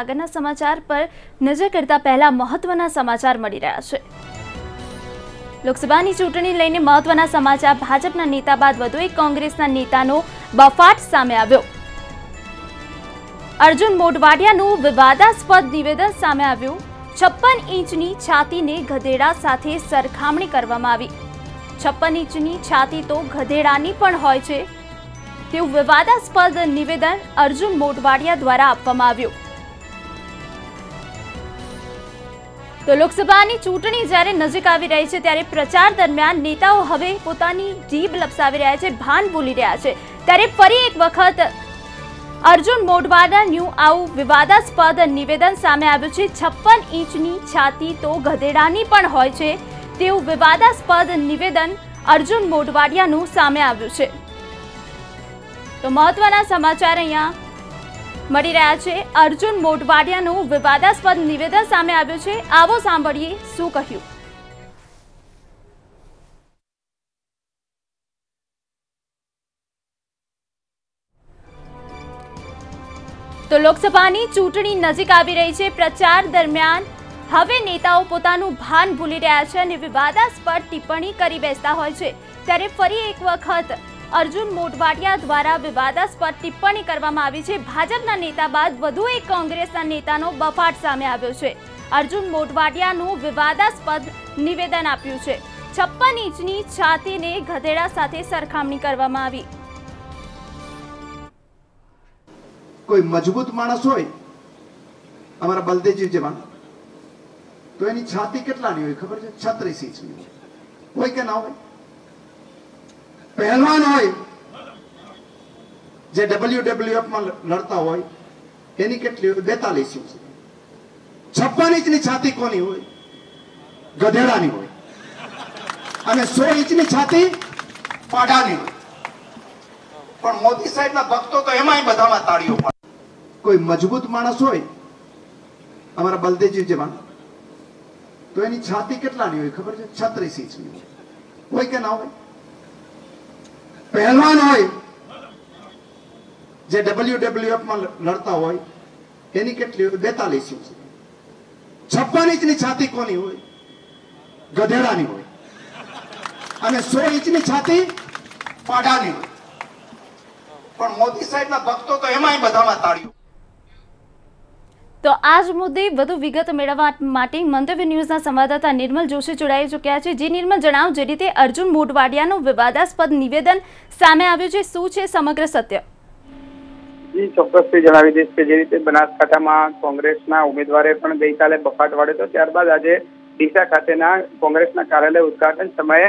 આગળના સમાચાર પર નજર કરતા પહેલા મહત્વના સમાચાર મળી રહ્યા છે. લોકસભાની ચૂંટણી લઈને મહત્વના સમાચાર ભાજપના નેતા બાદ વધુ એક કોંગ્રેસના નેતાનો બફાટ સામે આવ્યો. અર્જુન મોઢવાડિયાનું વિવાદાસ્પદ નિવેદન સામે આવ્યું. છપ્પન ઇંચની છાતીને ગધેડા સાથે સરખામણી કરવામાં આવી. છપ્પન ઇંચની છાતી તો ગધેડાની પણ હોય છે. તેવું વિવાદાસ્પદ નિવેદન અર્જુન મોઢવાડિયા દ્વારા આપવામાં આવ્યું. તો લોકસભાની ચૂંટણી જ્યારે નજીક આવી રહી છે, ત્યારે પ્રચાર દરમિયાન નેતાઓ હવે પોતાની જીભ લપસાવી રહ્યા છે, ભાન ભૂલી રહ્યા છે. ત્યારે ફરી એક વખત અર્જુન મોઢવાડાનું આવું વિવાદાસ્પદ નિવેદન સામે આવ્યું છે. છપ્પન ઇંચની છાતી તો ગધેડાની પણ હોય છે, તેવું વિવાદાસ્પદ નિવેદન અર્જુન મોઢવાડિયાનું સામે આવ્યું છે. તો મહત્વના સમાચાર અહીંયા મળી રહ્યા છે. અર્જુન મોઢવાડિયાનું વિવાદાસ્પદ નિવેદન સામે આવ્યું છે. આવો સાંભળીએ શું કહ્યું. તો લોકસભાની ચૂંટણી નજીક આવી રહી છે. પ્રચાર દરમિયાન હવે નેતાઓ પોતાનું ભાન ભૂલી રહ્યા છે અને વિવાદાસ્પદ ટિપ્પણી કરી બેસતા હોય છે. ત્યારે ફરી એક વખત અર્જુન મોટવાડિયા દ્વારા વિવાદાસ્પદ ટિપ્પણી કરવામાં આવી છે. ભાજપના નેતા બાદ વધુ એક કોંગ્રેસના નેતાનો બફાટ સામે આવ્યો છે. અર્જુન મોઢવાડિયાનું વિવાદાસ્પદ નિવેદન આપ્યું છે. છપ્પન ઇંચની છાતીને ગધેડા સાથે સરખામણી કરવામાં આવી. કોઈ મજબૂત માણસ હોય, અમારા બલદેવજી જેવા તો એની છાતી કેટલાની હોય ખબર છે? છત્રીસ ઇંચની. હોય કે ના હોય? પહેલવાન હોય, જે ડબલ્યુ ડબલ્યુએફમાં લડતા હોય, એની કેટલી હોય? બેતાલીસ ઇંચ. છપ્પન ઇંચની છાતી કોની હોય? ગધેડાની હોય. અને સો ઇંચની છાતી પાડાની હોય. પણ મોદી સાહેબના ભક્તો તો એમાંય બધામાં તાળીઓ પાડે. કોઈ મજબૂત માણસ હોય, અમારા બલદેવજી જેવા, તો એની છાતી કેટલાની હોય ખબર છે? છત્રીસ ઇંચની. હોય કે ના હોય? પહેલવાન હોય, જે ડબલ્યુ ડબલ્યુએફમાં લડતા હોય, એની કેટલી હોય? બેતાલીસ ઇંચ. છપ્પન ઇંચની છાતી કોની હોય? ગધેડાની હોય. અને સો ઇંચની છાતી પાડાની હોય. પણ મોદી સાહેબના ભક્તો તો એમાંય બધામાં તાળીઓ તો આ જ મુદ્દે વધુ વિગત મેળવવા માટે મંતવ્ય ન્યૂઝના સંવાદદાતા નિર્મલ જોશી જોડાઈ ચૂક્યા છે. જે નિર્મલ, જણાવો, જે રીતે અર્જુન મોઢવાડિયાનું વિવાદાસ્પદ નિવેદન સામે આવ્યું છે, શું છે સમગ્ર સત્ય? જી, ચોક્કસથી જણાવી દઈશ કે જે રીતે બનાસકાંઠામાં કોંગ્રેસના ઉમેદવારે પણ ગઈકાલે બફાટ વાળ્યો હતો. ત્યારબાદ આજે ડીસા ખાતેના કોંગ્રેસના કાર્યાલય ઉદઘાટન સમયે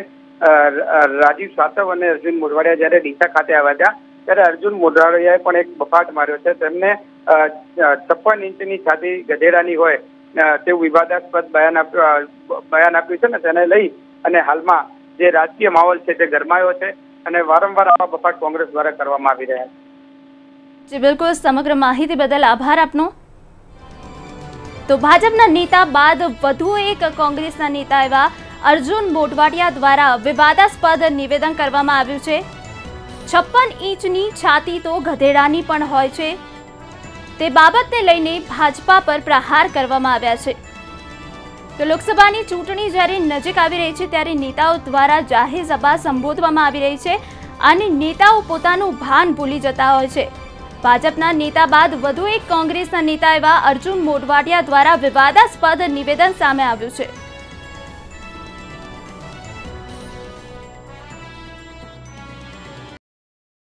રાજીવ સાતવ અને અર્જુન મોઢવાડિયા જ્યારે ડીસા ખાતે આવ્યા હતા, ત્યારે અર્જુન મોઢવાડિયાએ પણ એક બફાટ માર્યો છે. તેમને છપ્પન ઇંચની છાતી ગધેડાની હોય તેવું વિવાદાસ્પદ બયાન બયાન આપ્યું છે ને તેને લઈ અને હાલમાં જે રાજકીય માહોલ છે તે ગરમાયો છે અને વારંવાર આવા બફાટ કોંગ્રેસ દ્વારા કરવામાં આવી રહ્યા છે. બિલકુલ. સમગ્ર માહિતી બદલ આભાર આપનો. તો ભાજપના નેતા બાદ વધુ એક કોંગ્રેસના નેતા એવા અર્જુન બોટવાડિયા દ્વારા વિવાદાસ્પદ નિવેદન કરવામાં આવ્યું છે. છપ્પન ઇંચની છાતી તો ગધેડાની પણ હોય છે. તે બાબતને લઈને ભાજપા પર પ્રહાર કરવામાં આવ્યા છે. તો લોકસભાની ચૂંટણી જ્યારે નજીક આવી રહી છે, ત્યારે નેતાઓ દ્વારા જાહેર સભા સંબોધવામાં આવી રહી છે અને નેતાઓ પોતાનું ભાન ભૂલી જતા હોય છે. ભાજપના નેતા બાદ વધુ એક કોંગ્રેસના નેતા એવા અર્જુન મોઢવાડિયા દ્વારા વિવાદાસ્પદ નિવેદન સામે આવ્યું છે.